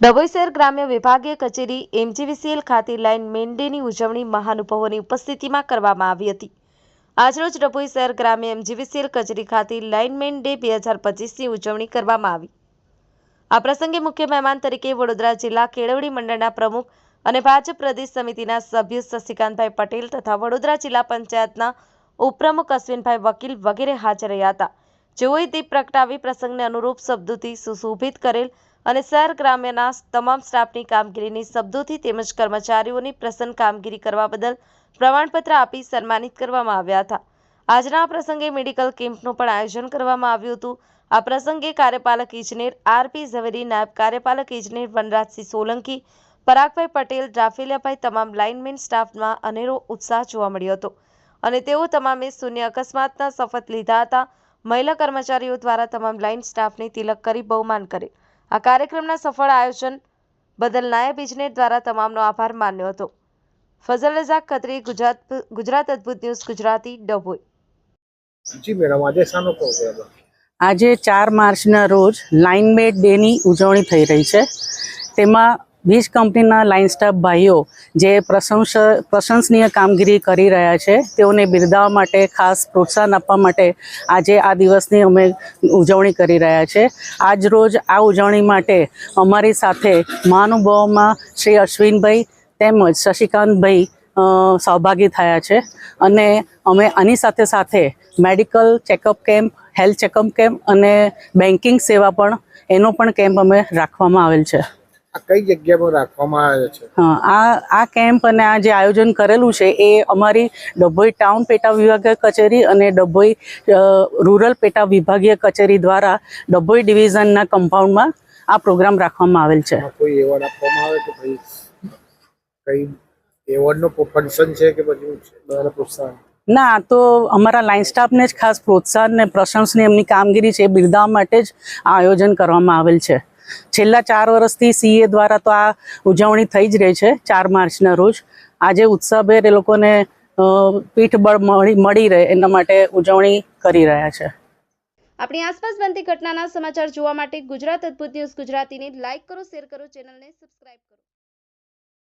ડભોઈ શહેર ગ્રામ્ય વિભાગીય કચેરી એમજીવીસીએલ ખાતે લાઇન મેન ડેની ઉજવણી મહાનુભાવોની ઉપસ્થિતિમાં કરવામાં આવી હતી. આજરોજ ડભોઈ શહેર ગ્રામ્ય એમજીવીસીએલ કચેરી ખાતે લાઇનમેન ડે બે હજાર પચીસની ઉજવણી કરવામાં આવી. આ પ્રસંગે મુખ્ય મહેમાન તરીકે વડોદરા જિલ્લા કેળવણી મંડળના પ્રમુખ અને ભાજપ પ્રદેશ સમિતિના સભ્ય શશિકાંતભાઈ પટેલ તથા વડોદરા જિલ્લા પંચાયતના ઉપપ્રમુખ અશ્વિનભાઈ વકીલ વગેરે હાજર રહ્યા હતા. જેઓએ દીપ પ્રગટાવી પ્રસંગને અનુરૂપ શબ્દોથી સુશોભિત કરેલ અને શહેર ગ્રામ્યના તમામ સ્ટાફની કામગીરીની શબ્દોથી તેમજ કર્મચારીઓની પ્રસન્ન કામગીરી કરવા બદલ પ્રમાણપત્ર આપી સન્માનિત કરવામાં આવ્યા હતા. આજના પ્રસંગે મેડિકલ કેમ્પનું પણ આયોજન કરવામાં આવ્યું હતું. આ પ્રસંગે કાર્યપાલક ઇજનેર આરપી ઝવેરી, નાયબ કાર્યપાલક ઇજનેર વનરાજસિંહ સોલંકી, પરાગભાઈ પટેલ, રાફેલિયાભાઈ તમામ લાઇનમેન સ્ટાફમાં અનેરો ઉત્સાહ જોવા મળ્યો હતો અને તેઓ તમામે શૂન્ય અકસ્માતના શપથ લીધા હતા. મહિલા કર્મચારીઓ દ્વારા તમામ લાઇન સ્ટાફને તિલક કરી બહુમાન કરે. આ કાર્યક્રમના સફળ આયોજન બદલ નાયબ ઇજનેર દ્વારા તમામનો આભાર માન્યો હતો. ફઝલ રઝાક ખત્રી ગુજરાત ગુજરાત અદ્ભુત ન્યૂઝ ગુજરાતી ડભોઈ. જી મેડમ આજે શાનો પ્રોગ્રામ આજે ચાર માર્ચના રોજ લાઇનમેટ ડેની ઉજવણી થઈ રહી છે. તેમાં વીજ કંપનીના લાઇન સ્ટાફ ભાઈઓ જે પ્રશંસ, પ્રશંસનીય કામગીરી કરી રહ્યા છે, તેઓને બિરદાવવા માટે ખાસ પ્રોત્સાહન આપવા માટે આજે આ દિવસની અમે ઉજવણી કરી રહ્યા છે. આજ રોજ આ ઉજવણી માટે અમારી સાથે મહાનુભાવોમાં શ્રી અશ્વિનભાઈ તેમજ શશિકાંતભાઈ સહભાગી થયા છે. અને અમે આની સાથે સાથે medical checkup camp, health checkup camp અને બેન્કિંગ સેવા પણ, એનો પણ કેમ્પ અમે રાખવામાં આવેલ છે. આ કઈ જગ્યામાં રાખવામાં આવે છે? હા, આ આ કેમ્પ અને આ જે આયોજન કરેલું છે એ અમારી ડભોઈ ટાઉન પેટા વિભાગીય કચેરી અને ડભોઈ રૂરલ પેટા વિભાગીય કચેરી દ્વારા ડભોઈ ડિવિઝનના કમ્પાઉન્ડમાં આ પ્રોગ્રામ રાખવામાં આવેલ છે. કોઈ એવોર્ડ આપવામાં આવે કે ભાઈ કઈ એવોર્ડનો ફંક્શન છે કે પછી છે? દ્વારા પ્રોત્સાહન. ના આ તો અમારા લાઇન સ્ટાફને જ ખાસ પ્રોત્સાહન ને પ્રશંસની એમની કામગીરી છે એ બિરદાવવા માટે જ આ આયોજન કરવામાં આવેલ છે. છેલ્લા ચાર વર્ષથી સીએ દ્વારા તો આ ઉજવણી થઈ જ રહી છે, ચાર માર્ચના રોજ. આજે ઉત્સાહભેર એ લોકોને પીઠબળ મળી મળી રહે એના માટે ઉજવણી કરી રહ્યા છે. આપણી આસપાસ બનતી ઘટનાના સમાચાર જોવા માટે ગુજરાત અદ્ભુત ન્યૂઝ ગુજરાતીને લાઇક કરો, શેર કરો, ચેનલને સબસ્ક્રાઇબ કરો.